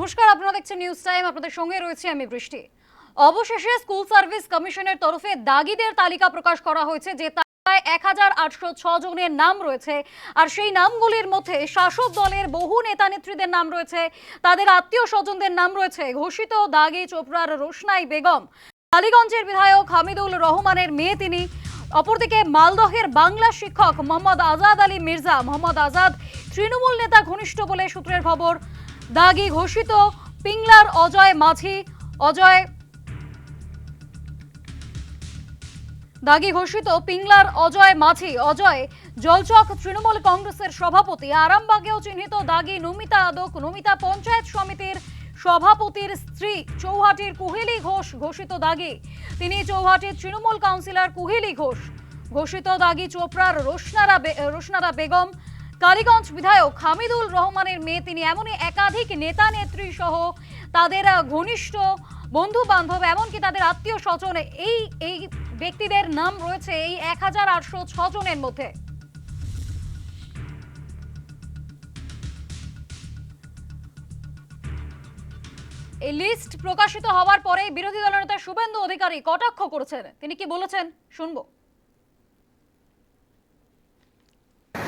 নমস্কার, আপনারা দেখছেন নিউজ টাইম আপনাদের সঙ্গে রয়েছে আমি বৃষ্টি। অবশেষে স্কুল সার্ভিস কমিশনের তরফে দাগিদের তালিকা প্রকাশ করা হয়েছে, যে তালিকায় এক হাজার আটশো জনের নাম রয়েছে, আর সেই নামগুলির মধ্যে শাসক দলের বহু নেতা নেত্রীদের নাম রয়েছে, তাদের আত্মীয় স্বজনদের নাম রয়েছে, ঘোষিত দাগি, চোপড়ার রোশনাই বেগম টালিগঞ্জের বিধায়ক হামিদুল রহমানের মেয়ে তিনি, অপরদিকে মালদহের বাংলা শিক্ষক মোহাম্মদ আজাদ আলী মির্জা, মোহাম্মদ আজাদ তৃণমূল নেতা ঘনিষ্ঠ বলে সূত্রের খবর। দাগি ঘোষিত পিংলার অজয় মাঝি, অজয় দাগি ঘোষিত পিংলার অজয় মাঝি, অজয় জলচক তৃণমূল কংগ্রেসের সভাপতি। আরামবাগেও চিহ্নিত দাগি নমিতা আদক, নমিতা পঞ্চায়েত সমিতির সভাপতির স্ত্রী চৌহাটির কুহেলি ঘোষ ঘোষিত দাগি। তিনি চৌহাটির তৃণমূল কাউন্সিলর কুহেলি ঘোষ ঘোষিত দাগি চোপড়ার রোশনারা রোশনারা বেগম কালীগঞ্জ বিধায়ক হামিদুল রহমানের মেয়ে, তিনি এমনই একাধিক নেতা, নেত্রী সহ তাদের ঘনিষ্ঠ বন্ধু বান্ধব এমনকি তাদের আত্মীয় স্বজন এই এই ব্যক্তিদের নাম রয়েছে এই এক হাজার আটশো ছ জনের মধ্যে। এই লিস্ট প্রকাশিত হওয়ার পরে বিরোধী দলনেতা শুভেন্দু অধিকারী কটাক্ষ করেছেন। তিনি কি বলেছেন? শুনব।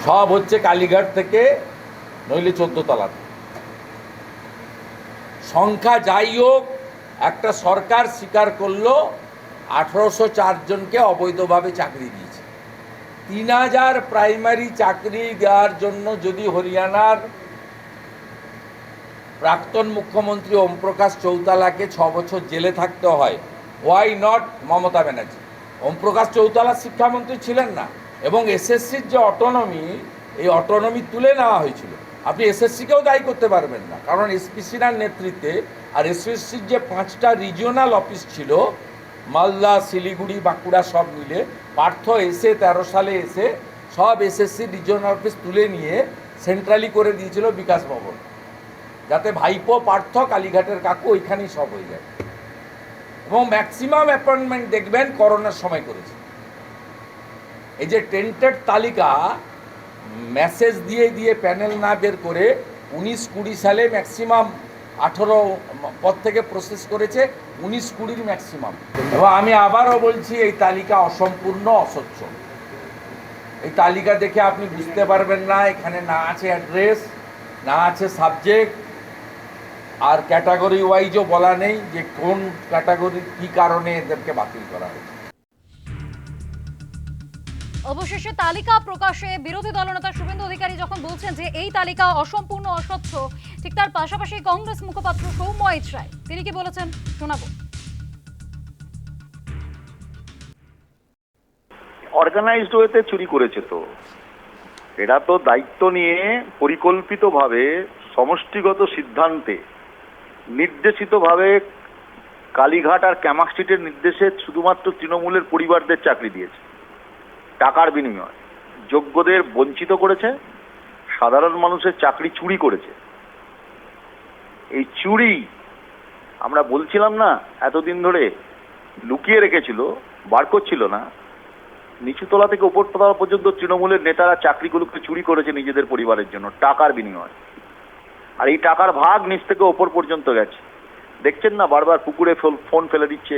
সব হচ্ছে কালীঘাট থেকে নইলে চোদ্দ তলাতে সংখ্যা যাই হোক, একটা সরকার স্বীকার করল, আঠারোশো চারজনকে অবৈধভাবে চাকরি দিয়েছে। তিন হাজার প্রাইমারি চাকরি দেওয়ার জন্য যদি হরিয়ানার প্রাক্তন মুখ্যমন্ত্রী ওমপ্রকাশ চৌতালাকে ছ বছর জেলে থাকতে হয় হোয়াই নট মমতা ব্যানার্জি? ওমপ্রকাশ চৌতালা শিক্ষামন্ত্রী ছিলেন না। এবং এসএসসির যে অটোনমি এই অটোনমি তুলে নেওয়া হয়েছিল। আপনি এসএসসিকেও দায়ী করতে পারবেন না। কারণ এসপিসির নেতৃত্বে আর এসএসসির যে পাঁচটা রিজিওনাল অফিস ছিল, মালদা, শিলিগুড়ি, বাঁকুড়া সব মিলে, পার্থ এসে তেরো সালে এসে সব এসএসসি রিজিওনাল অফিস তুলে নিয়ে সেন্ট্রালি করে দিয়েছিল বিকাশ ভবন। যাতে ভাইপো, পার্থ, কালীঘাটের কাকু ওইখানেই সব হয়ে যায়। এবং ম্যাক্সিমাম অ্যাপয়েন্টমেন্ট দেখবেন করোনার সময় করেছে। এই যে টেন্টেড তালিকা, মেসেজ দিয়ে দিয়ে প্যানেল না বের করে উনিশ কুড়ি সালে ম্যাক্সিমাম আঠেরো পর থেকে প্রসেস করেছে উনিশ কুড়ির ম্যাক্সিমাম। এবং আমি আবারও বলছি, এই তালিকা অসম্পূর্ণ অস্বচ্ছ এই তালিকা দেখে আপনি বুঝতে পারবেন না, এখানে না আছে অ্যাড্রেস, না আছে সাবজেক্ট, আর ক্যাটাগরি ওয়াইজও বলা নেই যে কোন ক্যাটাগরির কী কারণে এদেরকে বাতিল করা হয়েছে। অবশেষে তালিকা প্রকাশে বিরোধী দলনেতা শুভেন্দু অধিকারী যখন বলছেন যে এই তালিকা অসম্পূর্ণ, অস্বচ্ছ, ঠিক তার পাশাপাশি কংগ্রেস মুখপাত্র সৌম্যজিৎ রায়, তিনি কি বলেছেন শোনাবো। অর্গানাইজড ওয়েতে চুরি করেছে তো। এরা তো দায়িত্ব নিয়ে পরিকল্পিতভাবে সমষ্টিগত সিদ্ধান্তে নির্দেশিতভাবে কালীঘাট আর ক্যামাক স্ট্রিটের নির্দেশে শুধুমাত্র তৃণমূলের পরিবারদের চাকরি দিয়েছে। টাকার বিনিময়। যোগ্যদের বঞ্চিত করেছে, সাধারণ মানুষের চাকরি চুরি করেছে। এই চুরি আমরা বলছিলাম না, এতদিন ধরে লুকিয়ে রেখেছিল, বার করছিল না। নিচুতলা থেকে উপর তলা পর্যন্ত তৃণমূলের নেতারা চাকরিগুলোকে চুরি করেছে নিজেদের পরিবারের জন্য, টাকার বিনিময়। আর এই টাকার ভাগ নিচ থেকে ওপর পর্যন্ত গেছে। দেখছেন না বারবার পুকুরে ফোন ফেলে দিচ্ছে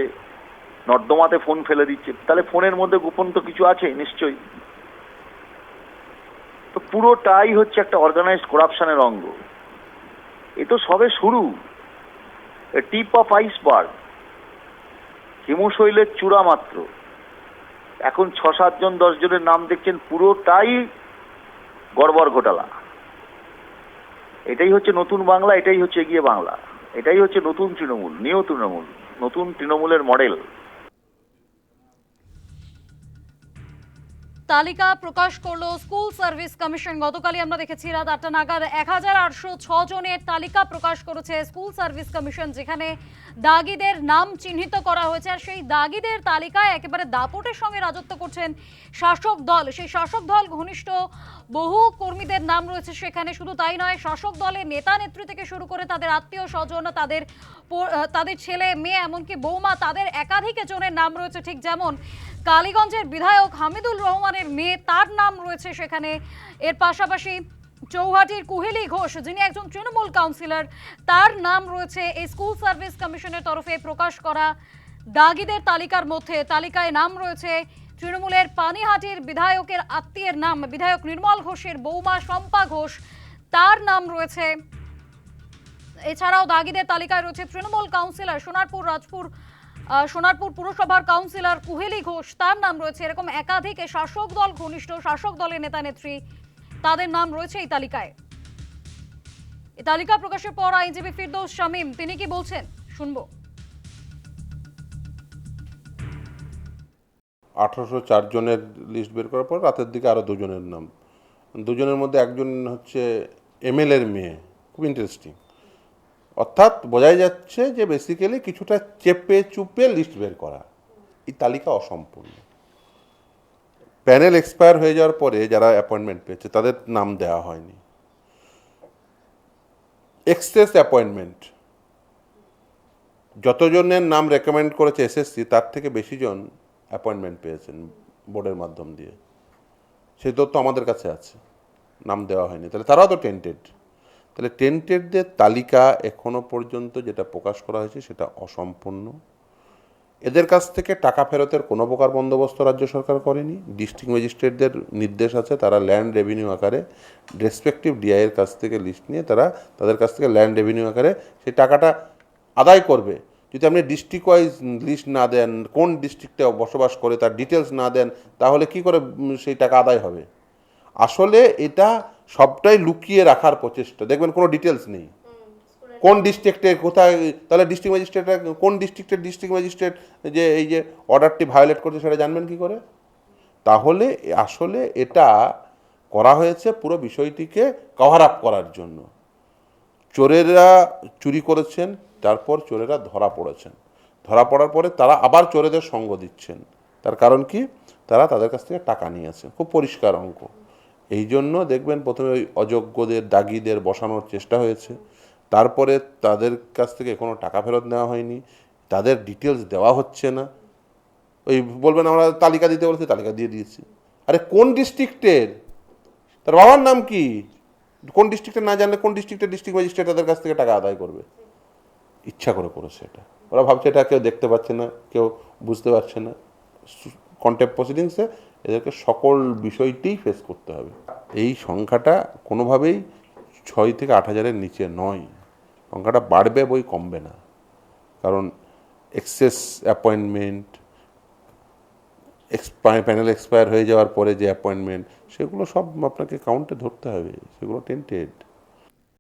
নর্দমাতে ফোন ফেলে দিচ্ছে। তাহলে ফোনের মধ্যে গোপন তো কিছু আছে? নিশ্চয়ই। তো পুরোটাই হচ্ছে একটা অর্গানাইজড করাপশনের অঙ্গ। এ তো সবে শুরু। Tip of iceberg. হিমশৈলের চূড়া মাত্র। এখন ছ সাতজন দশ জনের নাম দেখছেন, পুরোটাই গড়বড় ঘোটালা। এটাই হচ্ছে নতুন বাংলা, এটাই হচ্ছে এগিয়ে বাংলা। এটাই হচ্ছে নতুন তৃণমূল, নিউ তৃণমূল, নতুন তৃণমূলের মডেল। তালিকা প্রকাশ করল স্কুল সার্ভিস কমিশন। গতকালই আমরা দেখেছি রাত আটটা নাগাদ এক হাজার আটশো জনের তালিকা প্রকাশ করেছে স্কুল সার্ভিস কমিশন, যেখানে দাগিদের নাম চিহ্নিত করা হয়েছে। আর সেই দাগিদের তালিকায় একেবারে দাপটের সঙ্গে রাজত্ব করছেন শাসক দল। সেই শাসক দল ঘনিষ্ঠ বহু কর্মীদের নাম রয়েছে সেখানে। শুধু তাই নয়, শাসক দলের নেতা নেত্রী থেকে শুরু করে তাদের আত্মীয় স্বজন, তাদের তাদের ছেলে, মেয়ে, এমনকি বৌমা, তাদের একাধিক জনের নাম রয়েছে। ঠিক যেমন কালীগঞ্জের বিধায়ক হামিদুল রহমানের মেয়ে, তার নাম রয়েছে সেখানে। এর পাশাপাশি চৌহাটির কুহেলি ঘোষ, যিনি একজন তৃণমূল কাউন্সিলর, তার নাম রয়েছে এই স্কুল সার্ভিস কমিশনের তরফে প্রকাশ করা দাগিদের তালিকার মধ্যে। তালিকায় নাম রয়েছে তৃণমূলের পানিহাটির বিধায়কের আত্মীয়ের নাম, বিধায়ক নির্মল ঘোষের বৌমা শম্পা ঘোষ, তার নাম রয়েছে। এছাড়াও দাগিদের তালিকায় রয়েছে তৃণমূল কাউন্সিলর সোনারপুর, রাজপুর সোনারপুর পুরসভার কাউন্সিলর কুহেলি ঘোষ, তার নাম রয়েছে এরকম একাধিক শাসক দল, ঘনিষ্ঠ শাসক দলের নেতা নেত্রী। তাদের নাম রয়েছে এই তালিকায়। এই তালিকা প্রকাশের পর আইনজীবী ফিরদৌস শামীম, তিনি কি বলছেন? শুনব। আঠারোশো চার জনের লিস্ট বের করার পর রাতের দিকে আরও দুজনের নাম। দুজনের মধ্যে একজন হচ্ছে এমএলএর মেয়ে, খুব ইন্টারেস্টিং অর্থাৎ বোঝাই যাচ্ছে যে বেসিক্যালি কিছুটা চেপে চুপে লিস্ট বের করা। এই তালিকা অসম্পূর্ণ। প্যানেল এক্সপায়ার হয়ে যাওয়ার পরে যারা অ্যাপয়েন্টমেন্ট পেয়েছে, তাদের নাম দেওয়া হয়নি। এক্সেস অ্যাপয়েন্টমেন্ট যতজনের নাম রেকমেন্ড করেছে এসএসসি তার থেকে বেশি জন অ্যাপয়েন্টমেন্ট পেয়েছেন বোর্ডের মাধ্যম দিয়ে। সে তথ্য আমাদের কাছে আছে। নাম দেওয়া হয়নি। তাহলে তারাও তো টেন্টেড তাহলে টেন্টেডদের তালিকা এখনও পর্যন্ত যেটা প্রকাশ করা হয়েছে সেটা অসম্পূর্ণ। এদের কাছ থেকে টাকা ফেরতের কোনো প্রকার বন্দোবস্ত রাজ্য সরকার করেনি। ডিস্ট্রিক্ট ম্যাজিস্ট্রেটদের নির্দেশ আছে তারা ল্যান্ড রেভিনিউ আকারে রেসপেক্টিভ ডিআইয়ের কাছ থেকে লিস্ট নিয়ে তারা তাদের কাছ থেকে ল্যান্ড রেভিনিউ আকারে সেই টাকাটা আদায় করবে। যদি আপনি ডিস্ট্রিক্ট ওয়াইজ লিস্ট না দেন, কোন ডিস্ট্রিক্টে বসবাস করে, তার ডিটেলস না দেন, তাহলে কি করে সেই টাকা আদায় হবে? আসলে এটা সবটাই লুকিয়ে রাখার প্রচেষ্টা। দেখবেন কোনো ডিটেলস নেই। কোন ডিস্ট্রিক্টে কোথায়, তাহলে ডিস্ট্রিক্ট ম্যাজিস্ট্রেট কোন ডিস্ট্রিক্টের ডিস্ট্রিক্ট ম্যাজিস্ট্রেট যে এই যে অর্ডারটি ভায়োলেট করছে সেটা জানবেন কি করে? তাহলে আসলে এটা করা হয়েছে পুরো বিষয়টিকে কভার আপ করার জন্য। চোরেরা চুরি করেছেন, তারপর চোরেরা ধরা পড়েছেন। ধরা পড়ার পরে তারা আবার চোরেদের সঙ্গ দিচ্ছেন। তার কারণ কি? তারা তাদের কাছ থেকে টাকা নিয়েছে। খুব পরিষ্কার অঙ্ক। এই জন্য দেখবেন প্রথমে ওই অযোগ্যদের, দাগিদের বসানোর চেষ্টা হয়েছে। তারপরে তাদের কাছ থেকে কোনো টাকা ফেরত নেওয়া হয়নি। তাদের ডিটেলস দেওয়া হচ্ছে না। ওই বলবেন আমরা তালিকা দিতে বলছি, তালিকা দিয়ে দিয়েছি। আরে কোন ডিস্ট্রিক্টের তার বাবার নাম কি? কোন ডিস্ট্রিক্টে না জানলে কোন ডিস্ট্রিক্টের ডিস্ট্রিক্ট ম্যাজিস্ট্রেট তাদের কাছ থেকে টাকা আদায় করবে? ইচ্ছা করে করেছে এটা। ওরা ভাবছে এটা কেউ দেখতে পাচ্ছে না, কেউ বুঝতে পারছে না। কন্টেম্প প্রসিডিংসে এদেরকে সকল বিষয়টিই ফেস করতে হবে। এই সংখ্যাটা কোনোভাবেই ছয় থেকে আট হাজারের নিচে নয়। সংখ্যাটা বাড়বে বই কমবে না। কারণ এক্সেস অ্যাপয়েন্টমেন্ট প্যানেল এক্সপায়ার হয়ে যাওয়ার পরে যে অ্যাপয়েন্টমেন্ট সেগুলো সব আপনাকে কাউন্টে ধরতে হবে। সেগুলো টেন্টেড